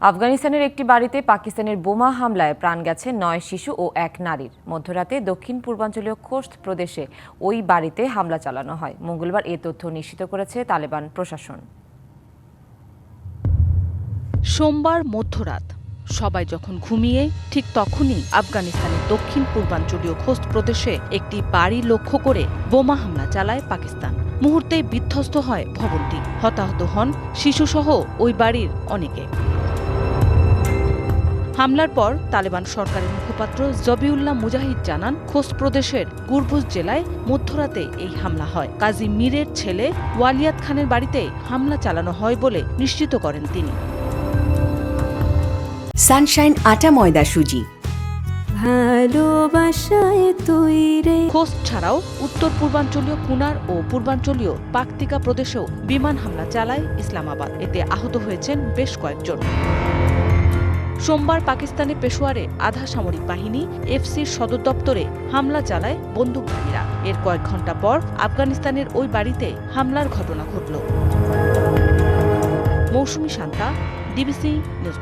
আফগানিস্তানের একটি বাড়িতে পাকিস্তানের বোমা হামলায় প্রাণ গেছে নয় শিশু ও এক নারীর। মধ্যরাতে দক্ষিণ পূর্বাঞ্চলীয় খোস্ত প্রদেশে ওই বাড়িতে হামলা চালানো হয়। মঙ্গলবার এ তথ্য নিশ্চিত করেছে তালেবান প্রশাসন। সোমবার মধ্যরাত, সবাই যখন ঘুমিয়ে, ঠিক তখনই আফগানিস্তানের দক্ষিণ পূর্বাঞ্চলীয় খোস্ত প্রদেশে একটি বাড়ি লক্ষ্য করে বোমা হামলা চালায় পাকিস্তান। মুহূর্তে বিধ্বস্ত হয় ভবনটি। হতাহত হন শিশুসহ ওই বাড়ির অনেকে। হামলার পর তালেবান সরকারের মুখপাত্র জবিউল্লাহ মুজাহিদ জানান খোস্ত প্রদেশের গুরবুজ জেলায় মধ্যরাতে এই হামলা হয়। কাজী মীরের ছেলে ওয়ালিয়াত খানের বাড়িতে হামলা চালানো হয় বলে নিশ্চিত করেন তিনি। সানশাইন আটা ময়দা সুজি। ভালোবাসায় খোস্ত ছাড়াও উত্তর পূর্বাঞ্চলীয় কুনার ও পূর্বাঞ্চলীয় পাকতিকা প্রদেশেও বিমান হামলা চালায় ইসলামাবাদ। এতে আহত হয়েছেন বেশ কয়েকজন। সোমবার পাকিস্তানে পেশোয়ারে আধা সামরিক বাহিনী, এফসির সদর দপ্তরে হামলা চালায় বন্দুকধারীরা। এর কয়েক ঘণ্টা পর আফগানিস্তানের ওই বাড়িতে হামলার ঘটনা ঘটল। মৌসুমি শান্তা, ডিবিসি নিউজ